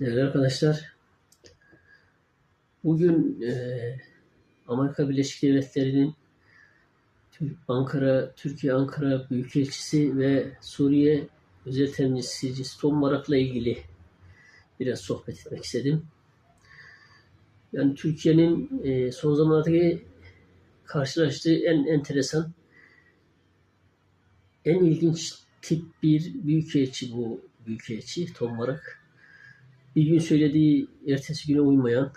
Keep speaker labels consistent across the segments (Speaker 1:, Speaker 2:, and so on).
Speaker 1: Değerli arkadaşlar, bugün eee, Amerika Birleşik Devletleri'nin Ankara, Türkiye Ankara Büyükelçisi ve Suriye Özel Temsilcisi Tom Barak'la ilgili biraz sohbet etmek istedim. Yani Türkiye'nin eee, son zamanlardaki karşılaştığı en enteresan, en ilginç tip bir büyükelçi bu büyükelçi Tom Barak bir gün söylediği ertesi güne uymayan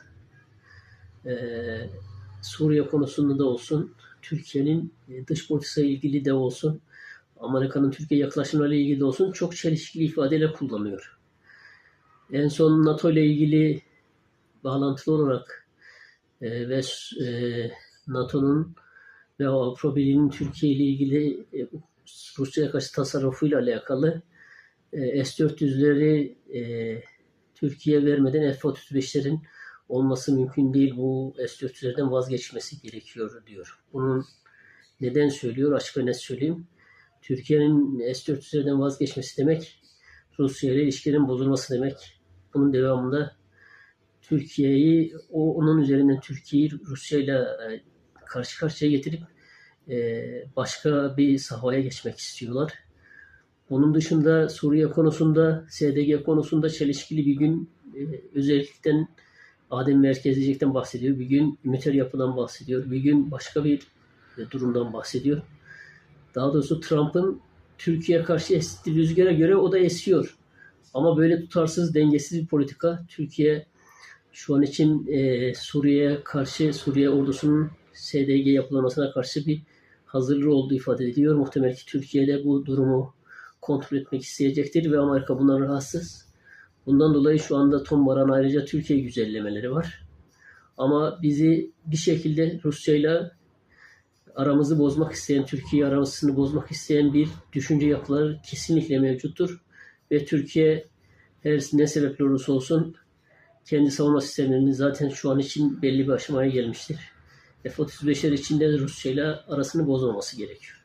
Speaker 1: eee, Suriye konusunda da olsun, Türkiye'nin e, dış politikayla ilgili de olsun, Amerika'nın Türkiye yaklaşımlarıyla ilgili de olsun çok çelişkili ifadeler kullanıyor. En son NATO ile ilgili bağlantılı olarak e, ve e, NATO'nun ve Avrupa Birliği'nin Türkiye ile ilgili e, Rusya'ya karşı tasarrufuyla alakalı e, S-400'leri e, Türkiye vermeden F-35'lerin olması mümkün değil. Bu S-400'lerden vazgeçmesi gerekiyor diyor. Bunun neden söylüyor? Açık ve net söyleyeyim. Türkiye'nin S-400'lerden vazgeçmesi demek Rusya ile ilişkilerin bozulması demek. Bunun devamında Türkiye'yi onun üzerinden Türkiye'yi Rusya ile e, karşı karşıya getirip e, başka bir sahaya geçmek istiyorlar. Bunun dışında Suriye konusunda, SDG konusunda çelişkili bir gün e, özellikle Adem merkezcilikten bahsediyor. Bir gün üniter yapıdan bahsediyor. Bir gün başka bir e, durumdan bahsediyor. Daha doğrusu Trump'ın Türkiye'ye karşı estiği rüzgara göre o da esiyor. Ama böyle tutarsız, dengesiz bir politika Türkiye şu an için e, Suriye'ye karşı, Suriye ordusunun SDG yapılanmasına karşı bir hazırlığı olduğu ifade ediliyor. Muhtemel ki Türkiye'de bu durumu kontrol etmek isteyecektir ve Amerika bundan rahatsız. Bundan dolayı şu anda Tom Baran ayrıca Türkiye güzellemeleri var. Ama bizi bir şekilde Rusya ile aramızı bozmak isteyen, Türkiye aramızını bozmak isteyen bir düşünce yapıları kesinlikle mevcuttur. Ve Türkiye her ne sebeple olursa olsun kendi savunma sistemlerinin zaten şu an için belli bir aşamaya gelmiştir. F-35'ler içinde Rusya ile arasını bozmaması gerekiyor.